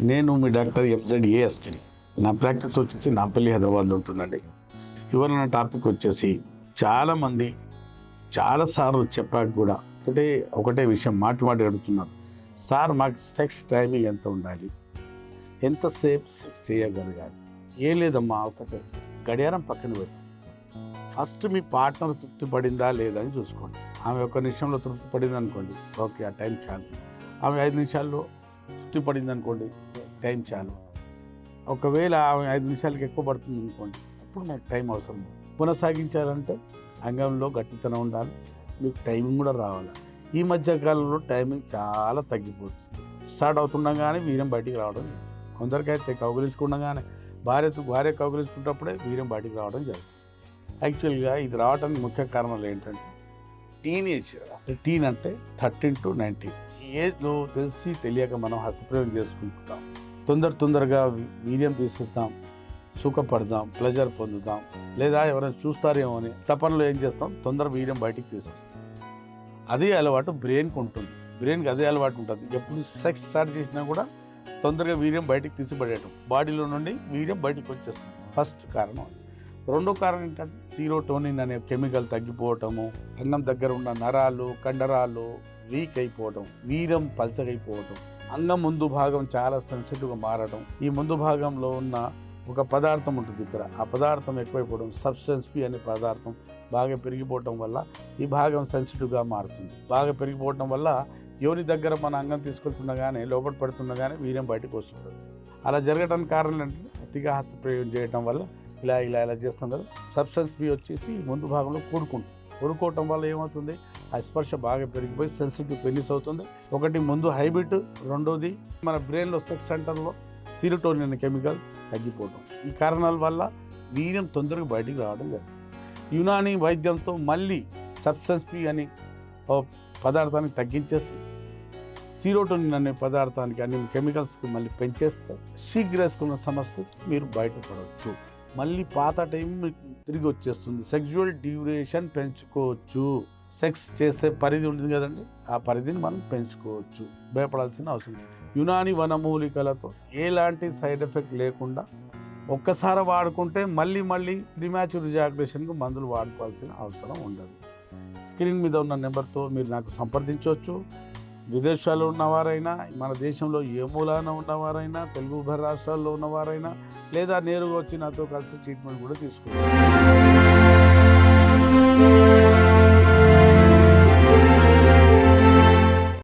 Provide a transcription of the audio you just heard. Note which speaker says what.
Speaker 1: నేను మీ డాక్టర్ ఎంజెడ్ ఏఎస్టీ నా ప్రాక్టీస్ వచ్చేసి నాపల్లి హైదరాబాద్లో ఉంటుందండి. ఇవాళ నా టాపిక్ వచ్చేసి చాలామంది చాలాసార్లు చెప్పాక కూడా ఒకటే ఒకటే విషయం మాటి మాటి అడుగుతున్నారు. సార్ మాకు సెక్స్ టైమింగ్ ఎంత ఉండాలి? ఎంతసేపు సెక్స్ చేయగలగాలి? ఏం లేదమ్మా ఒకటే గడియారం పక్కన పెట్టి. ఫస్ట్ మీ పార్ట్నర్ తృప్తి పడిందా లేదా అని చూసుకోండి. ఆమె ఒక నిమిషంలో తృప్తి పడింది అనుకోండి ఓకే ఆ టైం చాలు. ఆమె ఐదు నిమిషాల్లో తృప్తి పడింది అనుకోండి టైం చాలు. ఒకవేళ ఐదు నిమిషాలకి ఎక్కువ పడుతుంది అనుకోండి అప్పుడు నాకు టైం అవసరం. కొనసాగించాలంటే అంగంలో గట్టితనం ఉండాలి మీకు టైమింగ్ కూడా రావాలి. ఈ మధ్య కాలంలో టైమింగ్ చాలా తగ్గిపోతుంది. స్టార్ట్ అవుతుండగానే వీరం బయటికి రావడం కొందరికైతే కౌగులించుకుండగానే భార్య భార్య కౌగులించుకున్నప్పుడే వీరం బయటికి రావడం జరుగుతుంది. యాక్చువల్గా ఇది రావడానికి ముఖ్య కారణాలు ఏంటంటే టీనేజ్ అంటే టీన్ అంటే థర్టీన్ టు నైన్టీన్. ఏజ్లో తెలిసి తెలియక మనం హస్తప్రయోగం చేసుకుంటాం. తొందర తొందరగా వీర్యం తీసుకుంటాం సుఖపడదాం ప్లెజర్ పొందుతాం. లేదా ఎవరైనా చూస్తారేమో అని తపనలో ఏం చేస్తాం? తొందర వీర్యం బయటికి తీసేస్తాం. అదే అలవాటు బ్రెయిన్కి ఉంటుంది. బ్రెయిన్కి అదే అలవాటు ఉంటుంది. ఎప్పుడు సెక్స్ స్టార్ట్ చేసినా కూడా తొందరగా వీర్యం బయటికి తీసిపడేయటం. బాడీలో నుండి వీర్యం బయటికి వచ్చేస్తుంది ఫస్ట్ కారణం రెండో కారణం ఏంటంటే సీరోటోనిన్ అనే కెమికల్ తగ్గిపోవటము అన్నం దగ్గర ఉన్న నరాలు కండరాలు వీక్ అయిపోవటం వీరం పల్చగైపోవటం అంగం ముందు భాగం చాలా సెన్సిటివ్గా మారడం ఈ ముందు భాగంలో ఉన్న ఒక పదార్థం ఉంటుంది ఇక్కడ. ఆ పదార్థం ఎక్కువైపోవడం సబ్స్టెన్స్ పి అనే పదార్థం బాగా పెరిగిపోవటం వల్ల ఈ భాగం సెన్సిటివ్గా మారుతుంది. బాగా పెరిగిపోవటం వల్ల యోని దగ్గర మన అంగం తీసుకెళ్తుండగానే లోపల పడుతుండగానే వీర్యం బయటకు వస్తుంది. అలా జరగడానికి కారణం ఏంటంటే అతిగా హస్తప్రయోగం చేయడం వల్ల ఇలా ఇలా ఇలా చేస్తాం కదా సబ్స్టెన్స్ వచ్చేసి ముందు భాగంలో కూడుకుంటుంది. కొనుక్కోవటం వల్ల ఏమవుతుంది? ఆ స్పర్శ బాగా పెరిగిపోయి సెన్సిటివ్ పెనిస్ అవుతుంది. ఒకటి ముందు హైబ్రిడ్ రెండోది మన బ్రెయిన్లో సెక్స్ సెంటర్లో సిరిటోనిన్ అనే కెమికల్ తగ్గిపోవడం ఈ కారణాల వల్ల వీర్యం తొందరగా బయటికి రావడం లేదు. యునాని వైద్యంతో మళ్ళీ సబ్స్టెన్స్ పి అని పదార్థాన్ని తగ్గించేస్తే సిరోటోనిన్ అనే పదార్థానికి అన్ని కెమికల్స్కి మళ్ళీ పెంచేస్తే శీఘ్రేసుకున్న సమస్య మీరు బయటపడవచ్చు మళ్ళీ పాత టైం తిరిగి వచ్చేస్తుంది. సెక్చువల్ డ్యూరేషన్ పెంచుకోవచ్చు. సెక్స్ చేసే పరిధి ఉంటుంది కదండి. ఆ పరిధిని మనం పెంచుకోవచ్చు. భయపడాల్సిన అవసరం యునాని వనమూలికలతో ఎలాంటి సైడ్ ఎఫెక్ట్ లేకుండా ఒక్కసారి వాడుకుంటే మళ్ళీ మళ్ళీ ప్రిమాచ్యూర్ రిజాగ్రేషన్కి మందులు వాడుకోవాల్సిన అవసరం ఉండదు. స్క్రీన్ మీద ఉన్న నెంబర్తో మీరు నాకు సంప్రదించవచ్చు. విదేశాల్లో ఉన్నవారైనా మన దేశంలో ఏ మూలాన ఉన్నవారైనా తెలుగు ఉభయ రాష్ట్రాల్లో ఉన్నవారైనా లేదా నేరుగా వచ్చి నాతో కలిసి ట్రీట్మెంట్ కూడా తీసుకుంటారు.